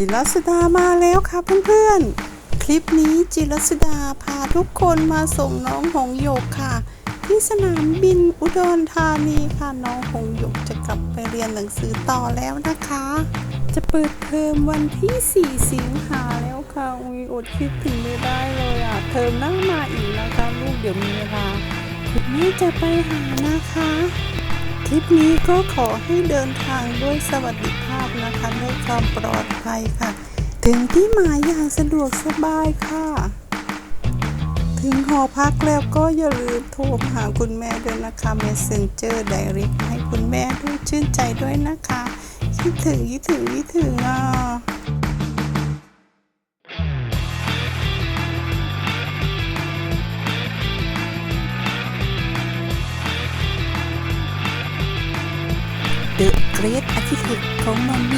จิรสดามาแล้วค่ะเพื่อนๆ คลิปนี้จิรสดาพาทุกคนมาส่งน้องหงหยกค่ะ ที่สนามบินอุดรธานีค่ะน้องหงหยกจะกลับไปเรียนหนังสือต่อแล้วนะคะ จะเปิดเทอมวันที่ 4 สิงหาแล้วค่ะอุ้ยอดคิดถึงไม่ได้เลยอะเทอมหน้ามาอีกนะคะลูกเดี๋ยวมีเวลาคลิปนี้จะไปหานะคะ คลิปนี้ก็ขอให้เดินทางด้วยสวัสดิภาพนะคะด้วยความปลอดภัยค่ะ ถึงที่หมายอย่างสะดวกสบายค่ะ ถึงหอพักแล้วก็อย่าลืมโทรหาคุณแม่ด้วยนะคะ Messenger Direct ให้คุณแม่ด้วยชื่นใจด้วยนะคะคิดถึงคิดถึงคิดถึงอะ เกรดอาร์คิเทคของมัมมี่